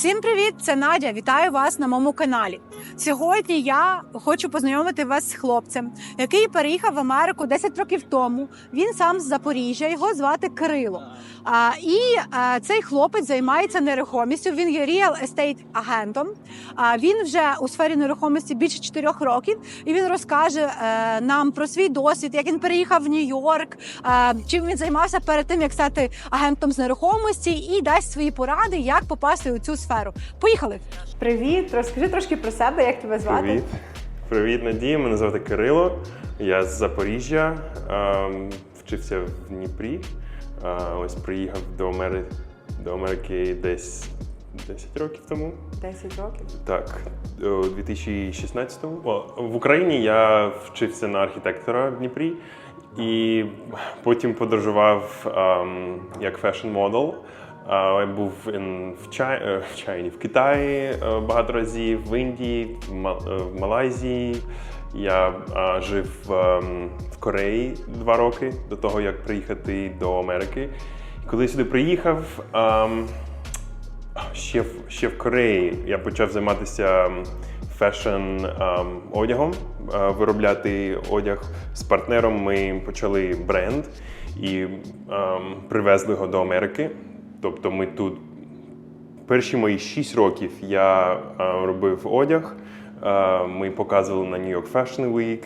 Всім привіт! Це Надя. Вітаю вас на моєму каналі. Сьогодні я хочу познайомити вас з хлопцем, який переїхав в Америку 10 років тому. Він сам з Запоріжжя, його звати Кирило. А, і а, цей хлопець займається нерухомістю. Він є real estate агентом. А він вже у сфері нерухомості більше 4 років, і він розкаже е, нам про свій досвід, як він переїхав в Нью-Йорк, е, чим він займався перед тим, як стати агентом з нерухомості, і дасть свої поради, як попасти у цю сферу. Поїхали! Привіт, розкажи трошки про себе, як тебе звати? Привіт. Привіт, Надія. Мене звати Кирило. Я з Запоріжжя. ем, Вчився в Дніпрі. Е, Ось приїхав до Америки, до Америки десь 10 років тому. 10 років. Так, у 2016-му. В Україні я вчився на архітектора в Дніпрі і потім подорожував ем, як фешн-модел. Я був в, Чай, е, в Чайні, в Китаї е, багато разів, в Індії, в, е, Малайзії. Я жив ем, в Кореї два роки до того, як приїхати до Америки. Коли я сюди приїхав, ем, Ще в, ще в Кореї я почав займатися фешн ем, одягом, е, виробляти одяг з партнером. Ми почали бренд і привезли його до Америки. Тобто ми тут перші мої 6 років я е, робив одяг. Е, ми показували на New York Fashion Week.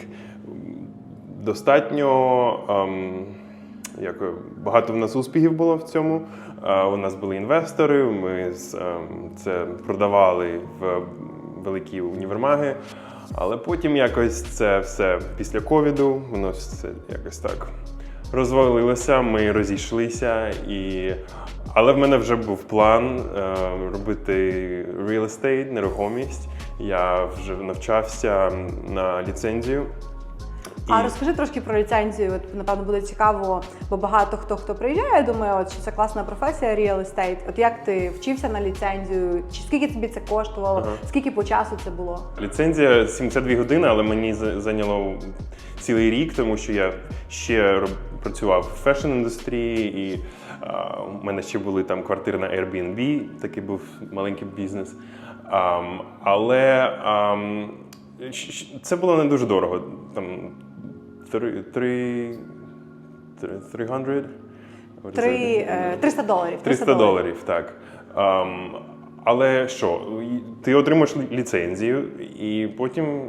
Достатньо ем, як багато в нас успіхів було в цьому. Е, У нас були інвестори, ми ем, це продавали в великі універмаги. Але потім якось це все після ковіду, воно все якось так розвалилося, ми розійшлися. І... Але в мене вже був план е, робити real estate, нерухомість. Я вже навчався на ліцензію. А розкажи трошки про ліцензію. От, напевно, буде цікаво, бо багато хто хто приїжджає, думає, от що це класна професія real estate. От як ти вчився на ліцензію? Чи скільки тобі це коштувало? Ага. Скільки по часу це було? Ліцензія 72 години, але мені зайняло цілий рік, тому що я ще працював в фешн-індустрії, і а, у мене ще були там квартири на Airbnb, такий був маленький бізнес. Але це було не дуже дорого. Там три, три, три- 300? What is Три, it? е, 300 доларів. 300 доларів, так. Але що, ти отримаєш ліцензію, і потім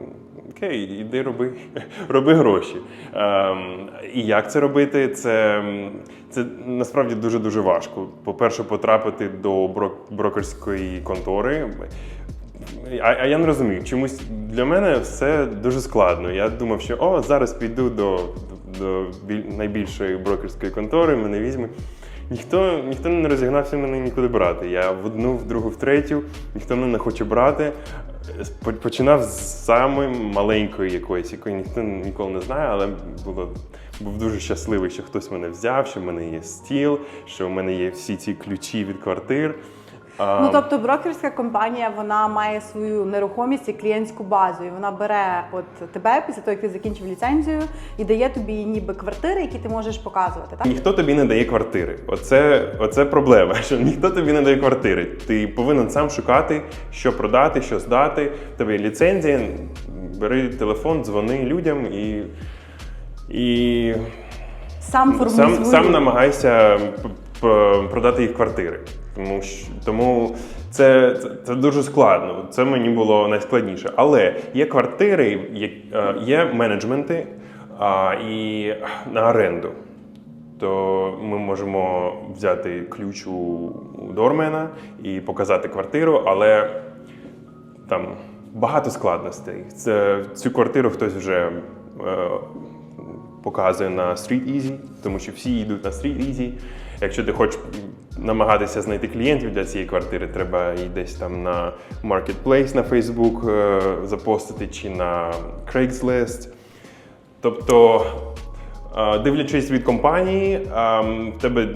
окей, іди роби, роби гроші. Ем, і як це робити? Це, це насправді дуже-дуже важко. По-перше, потрапити до брок- брокерської контори. А, а я не розумію, чомусь для мене все дуже складно. Я думав, що о, зараз піду до, до біль- найбільшої брокерської контори, мене візьме. Ніхто, ніхто не розігнався мене нікуди брати. Я в одну, в другу, в третю, ніхто мене не хоче брати. Починав з самої маленької якоїсь, якої ніхто ніколи не знає, але було, був дуже щасливий, що хтось мене взяв, що в мене є стіл, що в мене є всі ці ключі від квартир. А, Ну тобто брокерська компанія вона має свою нерухомість і клієнтську базу, і вона бере от тебе після того, як ти закінчив ліцензію, і дає тобі ніби квартири, які ти можеш показувати. Так Ніхто тобі не дає квартири. Оце, оце проблема, що ніхто тобі не дає квартири. Ти повинен сам шукати, що продати, що здати. Є ліцензія, бери телефон, дзвони людям і. і сам формуй сам, свою. сам намагайся продати їх квартири. Тому, тому це, це, дуже складно. Це мені було найскладніше. Але є квартири, є, е, є менеджменти а, і на оренду. То ми можемо взяти ключ у, у дормена і показати квартиру, але там багато складностей. Це, цю квартиру хтось вже е, показує на Street Easy, тому що всі йдуть на Street Easy. Якщо ти хочеш намагатися знайти клієнтів для цієї квартири, треба і десь там на Marketplace на Facebook е, запостити чи на Craigslist. Тобто, е, дивлячись від компанії, е, в тебе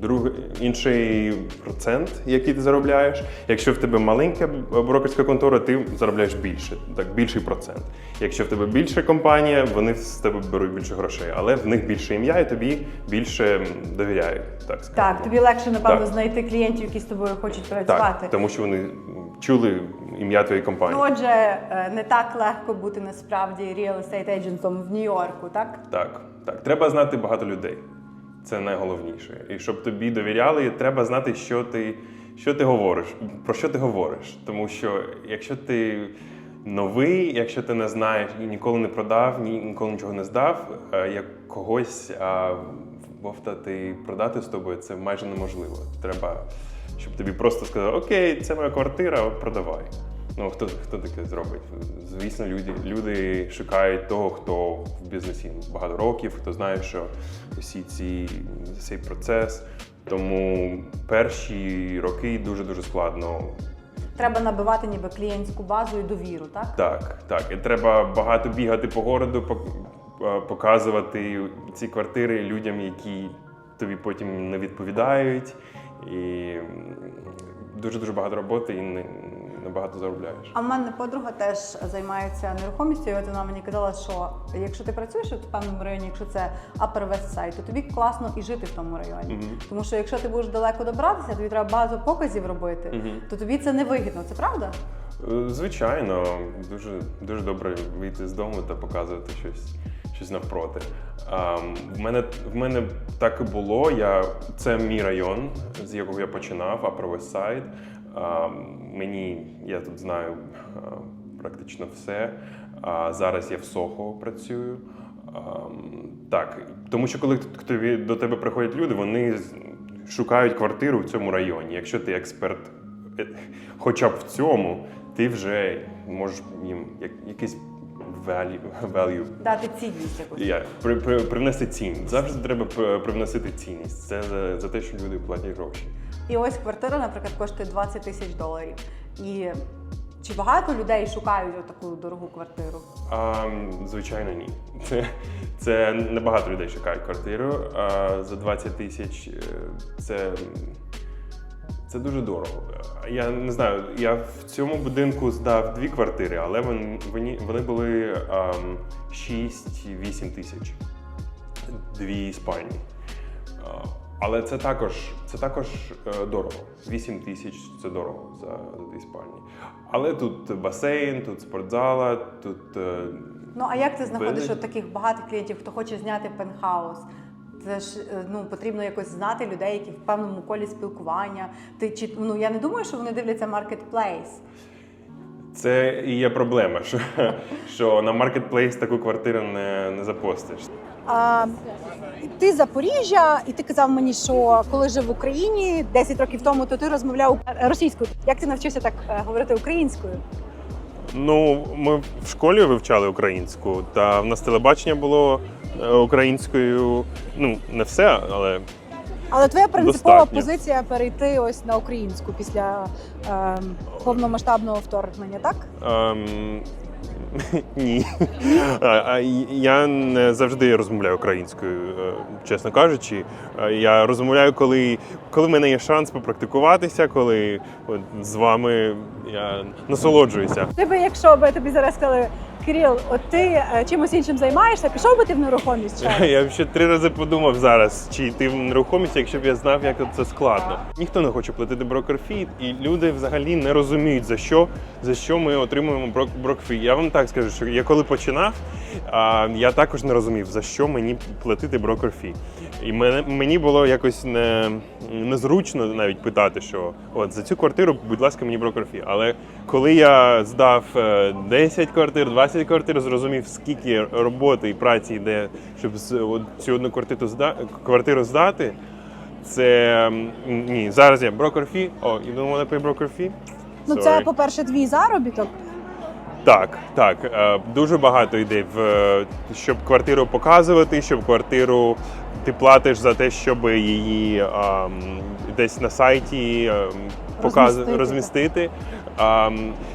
другий інший процент, який ти заробляєш. Якщо в тебе маленька брокерська контора, ти заробляєш більше, так більший процент. Якщо в тебе більша компанія, вони з тебе беруть більше грошей, але в них більше ім'я і тобі більше довіряють. Так, скажемо. Так, тобі легше, напевно, Так. знайти клієнтів, які з тобою хочуть працювати. так, тому що вони чули ім'я твоєї компанії. Ну, отже, е, не так легко бути насправді real estate agentом в Нью-Йорку, так? Так, так. Треба знати багато людей. Це найголовніше. І щоб тобі довіряли, треба знати, що ти, що ти говориш, про що ти говориш. Тому що якщо ти новий, якщо ти не знаєш і ніколи не продав, ніколи нічого не здав, е, як когось а, вовтати продати з тобою, це майже неможливо. Треба, щоб тобі просто сказали, окей, це моя квартира, продавай. Ну, хто, хто таке зробить? Звісно, люди, люди шукають того, хто в бізнесі багато років, хто знає, що усі ці цей процес. Тому перші роки дуже-дуже складно. Треба набивати ніби клієнтську базу і довіру, так? Так, так. І треба багато бігати по городу, е, показувати ці квартири людям, які тобі потім не відповідають. І дуже-дуже багато роботи і не, небагато заробляєш. А в мене подруга теж займається нерухомістю, і от вона мені казала, що якщо ти працюєш в певному районі, якщо це Upper West Side, то тобі класно і жити в тому районі. Мгм. Тому що якщо ти будеш далеко добратися, тобі треба базу показів робити, Мгм. то тобі це не вигідно. Це правда? Е, Звичайно, дуже, дуже добре вийти з дому та показувати щось, щось навпроти. А, в, мене, в мене так і було. Я, це мій район, з якого я починав, Upper West Side. А, мені, я тут знаю практично все. А, зараз я в Сохо працюю. Так, тому що коли тобі, до тебе приходять люди, вони шукають квартиру в цьому районі. Якщо ти експерт е, хоча б в цьому, ти вже можеш їм як, якийсь value, value Дати цінність якусь. я, при, при, привнести цінність. Завжди треба привносити цінність. Це за, за те, що люди платять гроші. І ось квартира, наприклад, коштує 20 тисяч доларів. І чи багато людей шукають таку дорогу квартиру? А, звичайно, ні. Це, це небагато людей шукають квартиру. А за 20 тисяч е, це, це дуже дорого. Я не знаю, я в цьому будинку здав дві квартири, але вони, вони, були ам, 6-8 тисяч. Дві спальні. Але це також, це також е, дорого. 8 тисяч це дорого за, за дві спальні. Але тут басейн, тут спортзала, тут е, Ну а як ти знаходиш от таких багатих клієнтів, хто хоче зняти пентхаус? Це ж е, ну потрібно якось знати людей, які в певному колі спілкування. Ти чи ну я не думаю, що вони дивляться маркетплейс. Це і є проблема, що, що на маркетплейс таку квартиру не, не запостиш. А, ти з Запоріжжя, і ти казав мені, що коли жив в Україні 10 років тому, то ти розмовляв російською. Як ти навчився так е, говорити українською? Ну, ми в школі вивчали українську, та в нас телебачення було е, українською. Ну, не все, але Але твоя принципова Достатньо. позиція перейти ось на українську після е, повномасштабного вторгнення, так? Ем, ні. А, а я не завжди розмовляю українською, е, чесно кажучи. Е, Я розмовляю, коли, коли в мене є шанс попрактикуватися, коли от, з вами я насолоджуюся. Тебе, якщо би тобі зараз сказали, Кирил, от ти е, чимось іншим займаєшся, пішов би ти в нерухомість? Чи? Я ще три рази подумав зараз, чи йти в нерухомість, якщо б я знав, як це складно. Ніхто не хоче платити брокер-фі, і люди взагалі не розуміють, за що, за що ми отримуємо брок- брокер-фі. Я вам так скажу, що я коли починав, я також не розумів, за що мені платити брокер-фі. І мені було якось не, незручно навіть питати, що от за цю квартиру, будь ласка, мені брокер-фі. Але коли я здав е, 10 квартир, 20 квартир, зрозумів, скільки роботи і праці йде, щоб цю одну квартиру, зда, квартиру здати. Це ні, зараз я брокер-фі. О, wanna pay broker fee? Ну це, по-перше, твій заробіток. Так, так. е, Дуже багато йде в е, щоб квартиру показувати, щоб квартиру ти платиш за те, щоб її ам, десь на сайті ем, показ... Розмістити. розмістити.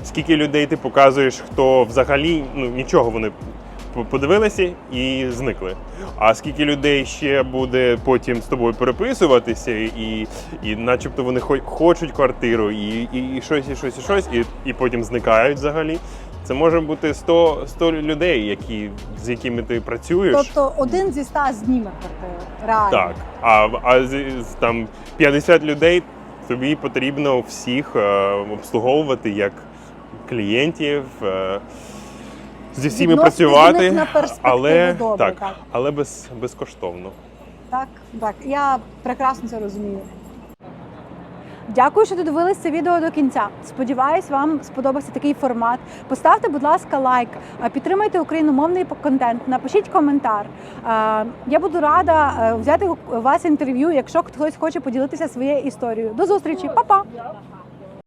Скільки людей ти показуєш, хто взагалі ну нічого вони по- подивилися і зникли. А скільки людей ще буде потім з тобою переписуватися, і, і начебто вони хо- хочуть квартиру, і, і, і щось, і щось, і щось, і, і потім зникають взагалі. Це може бути 100, 100 людей, які, з якими ти працюєш. Тобто один зі ста зніме квартиру. Реально. Так, а, а з- там 50 людей тобі потрібно всіх е, обслуговувати як клієнтів, е, зі всіми працювати, на але добре, так, так. але без, безкоштовно. Так, так, я прекрасно це розумію. Дякую, що додивились це відео до кінця. Сподіваюсь, вам сподобався такий формат. Поставте, будь ласка, лайк, підтримайте україномовний контент, напишіть коментар. Я буду рада е, взяти у вас інтерв'ю, якщо хтось хоче поділитися своєю історією. До зустрічі, Па-па!